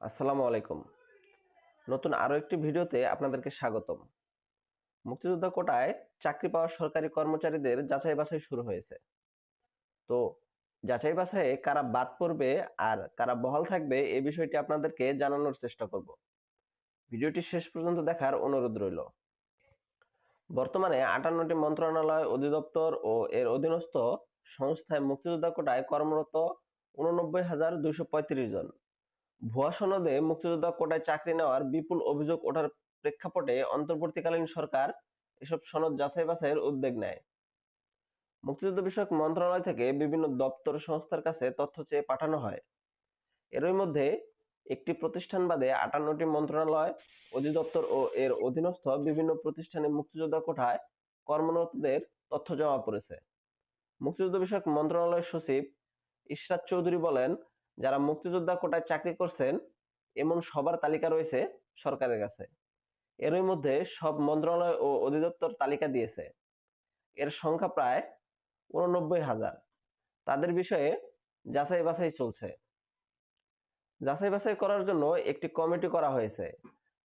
আসসালামু আলাইকুম। নতুন আরও একটি ভিডিওতে আপনাদেরকে স্বাগতম। মুক্তিযোদ্ধা কোটায় চাকরি পাওয়া সরকারি কর্মচারীদের যাচাই বাছাই শুরু হয়েছে। তো যাচাই বাছাইয়ে কারা বাদ পড়বে আর কারা বহাল থাকবে এই বিষয়টি আপনাদেরকে জানানোর চেষ্টা করব। ভিডিওটি শেষ পর্যন্ত দেখার অনুরোধ রইল। বর্তমানে আটান্নটি মন্ত্রণালয় অধিদপ্তর ও এর অধীনস্থ সংস্থায় মুক্তিযোদ্ধা কোটায় কর্মরত উননব্বই হাজার দুইশো পঁয়ত্রিশ জন। ভুয়া সনদে মুক্তিযোদ্ধা কোটায় চাকরি নেওয়ার বিপুল অভিযোগ ওঠার প্রেক্ষাপটে অন্তর্বর্তীকালীন সরকার এসব সনদ যাচাই বাছাইয়ের উদ্যোগ নেয়। মুক্তিযুদ্ধ বিষয়ক মন্ত্রণালয় থেকে বিভিন্ন দপ্তর সংস্থার কাছে তথ্য চেয়ে পাঠানো হয়। এরই মধ্যে একটি প্রতিষ্ঠান বাদে আটান্নটি মন্ত্রণালয়, অধিদপ্তর ও এর অধীনস্থ বিভিন্ন প্রতিষ্ঠানে মুক্তিযোদ্ধা কোটায় কর্মরতদের তথ্য জমা পড়েছে। মুক্তিযুদ্ধ বিষয়ক মন্ত্রণালয়ের সচিব ইশরাত চৌধুরী বলেন যারা মুক্তিযোদ্ধা কোটায় চাকরি করছেন, এমন সবার তালিকা রয়েছে সরকারের কাছে। এরই মধ্যে সব মন্ত্রণালয় ও অধিদপ্তর তালিকা দিয়েছে। এর সংখ্যা প্রায় উননব্বই হাজার। তাদের বিষয়ে যাচাই বাছাই চলছে। যাচাই বাছাই করার জন্য একটি কমিটি করা হয়েছে।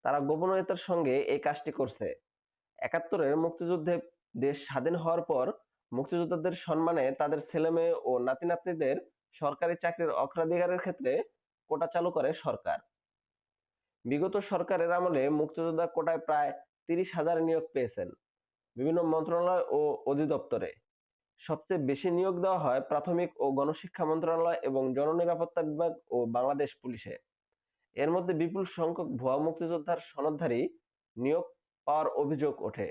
তারা গোপনীয়তার সঙ্গে এই কাজটি করছে। একাত্তরের মুক্তিযুদ্ধে দেশ স্বাধীন হওয়ার পর মুক্তিযোদ্ধাদের সম্মানে তাদের ছেলে মেয়ে ও নাতি নাতনিদের সরকারি চাকরির অগ্রাধিকারের ক্ষেত্রে কোটা চালু করে সরকার। বিগত সরকারের আমলে মুক্তিযোদ্ধা কোটায় প্রায় তিরিশ হাজার নিয়োগ পেয়েছেন বিভিন্ন মন্ত্রণালয় ও অধিদপ্তরে। সবচেয়ে বেশি নিয়োগ দেওয়া হয় প্রাথমিক ও গণশিক্ষা মন্ত্রণালয় এবং জননিরাপত্তা বিভাগ ও বাংলাদেশ পুলিশে। এর মধ্যে বিপুল সংখ্যক ভুয়া মুক্তিযোদ্ধার সনদধারী নিয়োগ পাওয়ার অভিযোগ ওঠে।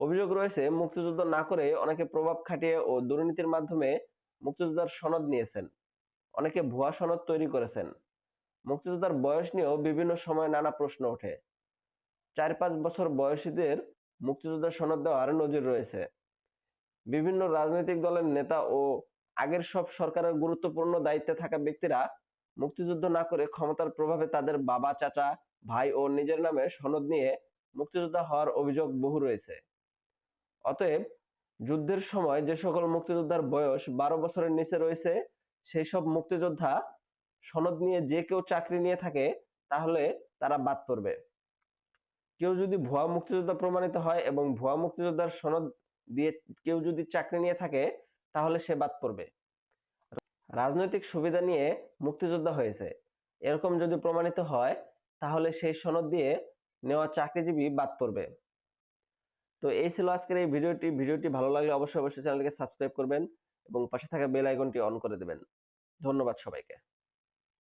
অভিযোগ রয়েছে, মুক্তিযুদ্ধ না করে অনেকে প্রভাব খাটিয়ে ও দুর্নীতির মাধ্যমে মুক্তিযোদ্ধার সনদ নিয়েছেন। অনেকে ভুয়া সনদ তৈরি করেছেন। মুক্তিযোদ্ধার বয়স নিয়েও বিভিন্ন সময় নানা প্রশ্ন ওঠে। চার পাঁচ বছর বয়সীদের মুক্তিযোদ্ধার সনদ দেওয়ার নজির রয়েছে। বিভিন্ন রাজনৈতিক দলের নেতা ও আগের সব সরকারের গুরুত্বপূর্ণ দায়িত্বে থাকা ব্যক্তিরা মুক্তিযুদ্ধ না করে ক্ষমতার প্রভাবে তাদের বাবা, চাচা, ভাই ও নিজের নামে সনদ নিয়ে মুক্তিযোদ্ধা হওয়ার অভিযোগ বহু রয়েছে। অতএব যুদ্ধের সময় যে সকল মুক্তিযোদ্ধার বয়স বারো বছরের নিচে রয়েছে, সেই সব মুক্তিযোদ্ধা সনদ নিয়ে যে কেউ চাকরি নিয়ে থাকে, তাহলে তারা বাদ পড়বে। কেউ যদি ভুয়া মুক্তিযোদ্ধা প্রমাণিত হয় এবং ভুয়া মুক্তিযোদ্ধার সনদ দিয়ে কেউ যদি চাকরি নিয়ে থাকে, তাহলে সে বাদ পড়বে। রাজনৈতিক সুবিধা নিয়ে মুক্তিযোদ্ধা হয়েছে। এরকম যদি প্রমাণিত হয়, তাহলে সেই সনদ দিয়ে নেওয়া চাকরিজীবী বাদ পড়বে। তো এই ছিল আজকের এই ভিডিওটি। ভিডিওটি ভালো লাগলে অবশ্যই অবশ্যই চ্যানেলকে সাবস্ক্রাইব করবেন এবং পাশে থাকা বেল আইকনটি অন করে দেবেন। ধন্যবাদ সবাইকে।